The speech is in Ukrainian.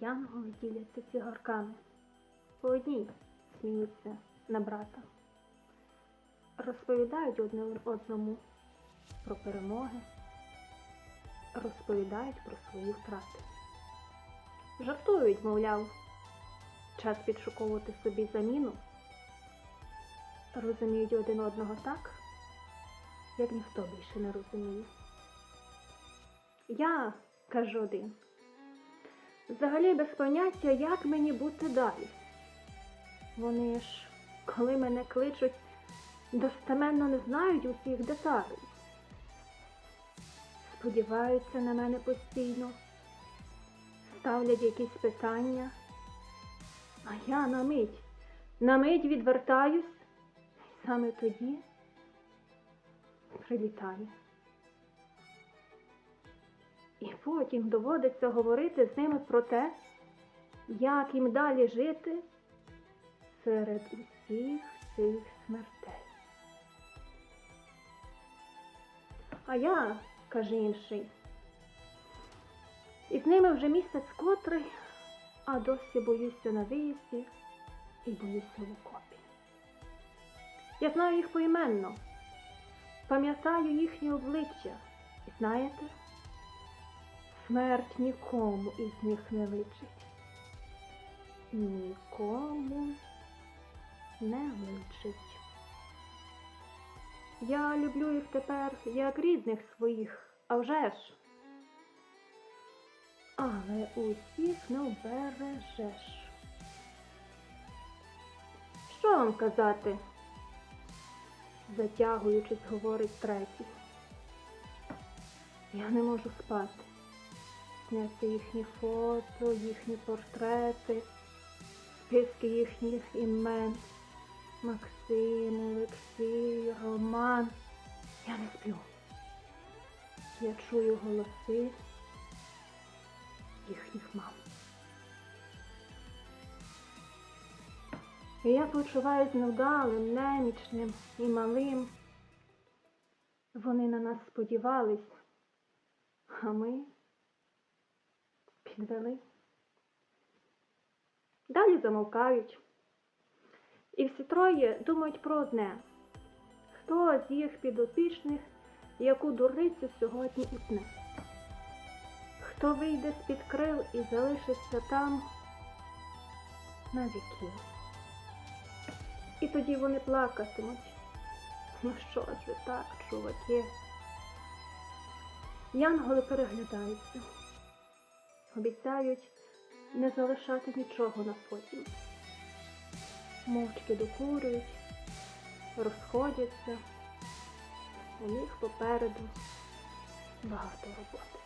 Янголи діляться цигарками. По одній сміються на брата. Розповідають одне одному про перемоги, розповідають про свої втрати. Жартують, мовляв, час підшуковувати собі заміну. Розуміють один одного так, як ніхто більше не розуміє. Я, каже один, взагалі без поняття, як мені бути далі. Вони ж, коли мене кличуть, достеменно не знають усіх деталей. Сподіваються на мене постійно, ставлять якісь питання, а я на мить, на мить відвертаюсь, і саме тоді прилітаю. І потім доводиться говорити з ними про те, як їм далі жити серед усіх цих смертей. А я, каже інший, і з ними вже місяць котрий, а досі боюся на виїзді і боюся в окопі. Я знаю їх поіменно, пам'ятаю їхні обличчя, і знаєте, смерть нікому із них не личить. Нікому не личить. Я люблю їх тепер як рідних своїх, а вже ж. Але усіх не обережеш. Що вам казати? Затягуючись, говорить третій. Я не можу спати. Сняться їхні фото, їхні портрети, списки їхніх імен. Максим, Олексій, Роман. Я не сплю. Я чую голоси їхніх мам. І я почуваюсь невдалим, немічним і малим. Вони на нас сподівались, а ми підвели. Далі замовкають. І всі троє думають про одне. Хто з їх підопічних яку дурницю сьогодні утне? Хто вийде з-під крил і залишиться там на віки? І тоді вони плакатимуть. Ну що ж ви так, чуваки? Янголи переглядаються, обіцяють не залишати нічого на потім мовчки докурюють, розходяться. У них попереду багато роботи.